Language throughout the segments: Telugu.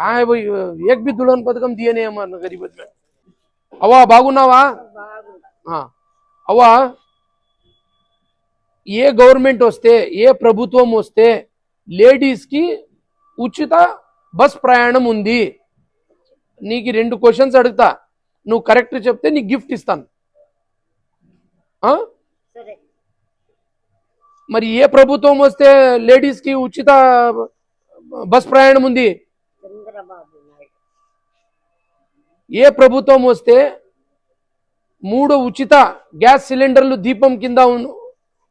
కాయ ఏక్ బి దుడన్ పథకం దియనే అమ్మ గరీబ్ అవ్వా బాగున్నావా అవ్వా ఏ గవర్నమెంట్ వస్తే ఏ ప్రభుత్వం వస్తే లేడీస్కి ఉచిత బస్ ప్రయాణం ఉంది నీకు రెండు క్వశ్చన్స్ అడుగుతా నువ్వు కరెక్ట్ చెప్తే నీకు గిఫ్ట్ ఇస్తాను మరి ఏ ప్రభుత్వం వస్తే లేడీస్కి ఉచిత బస్ ప్రయాణం ఉంది చంద్రబాబు నాయుడు ఏ ప్రభుత్వం వస్తే మూడు ఉచిత గ్యాస్ సిలిండర్లు దీపం కింద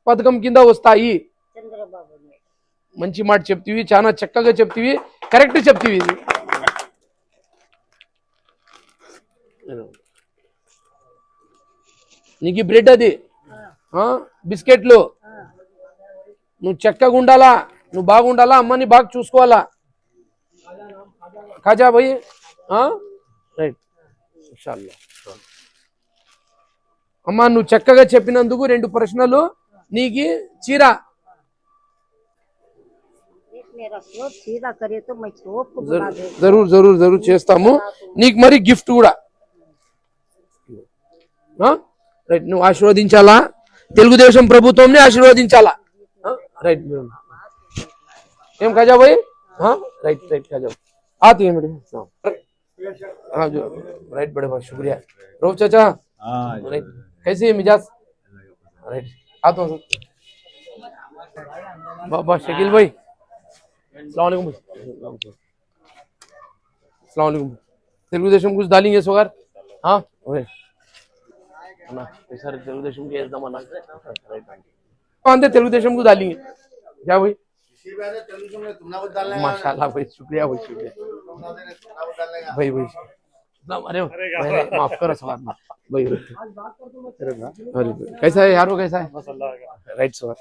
పథకం కింద వస్తాయి. చంద్రబాబు నాయుడు మంచి మాట చెప్తివి చాలా చక్కగా చెప్తివి కరెక్ట్ చెప్తివి నీకు బ్రెడ్ అది? బిస్కెట్లు? నువ్వు చక్కగా ఉండాలా? నువ్వు బాగుండాలా? అమ్మని బాగా చూసుకోవాలా? కాజా పోయి రైట్. ఇన్షాల్లా. అమ్మా నువ్వు చక్కగా చెప్పినందుకు రెండు ప్రశ్నలు. నీకి చీర. జరూర్ జరూర్ జరూర్ చేస్తాము. నీకు మరి గిఫ్ట్ కూడా. రైట్ నువ్వు ఆశీర్వదించాలా? తెలుగుదేశం ప్రభుత్వంని ఆశీర్వదించాలా? రైట్ ఏం కాజాబాయ్ రైట్ రైట్ కాజాబాయ్ आती है मेरे हाँ जो राइट बड़े बहुत शुक्रिया रोफ चाचा राइट कैसे है मिजाज राइट आता हूँ बाबा शकील भाई सलामकुम सलामकुम తెలుగుదేశం कुछ डालेंगे सोगर हाँ ओके అన్నా ఈసారి తెలుగుదేశంకి వేద్దామన్నా అంతే తెలుగుదేశంకు डालेंगे क्या भाई माशाल्लाह भाई शुक्रिया भाई शुक्रिया भाई भाई अरे अरे, माफ़ करो सवाल भाई कैसा है यार वो कैसा है राइट सवाल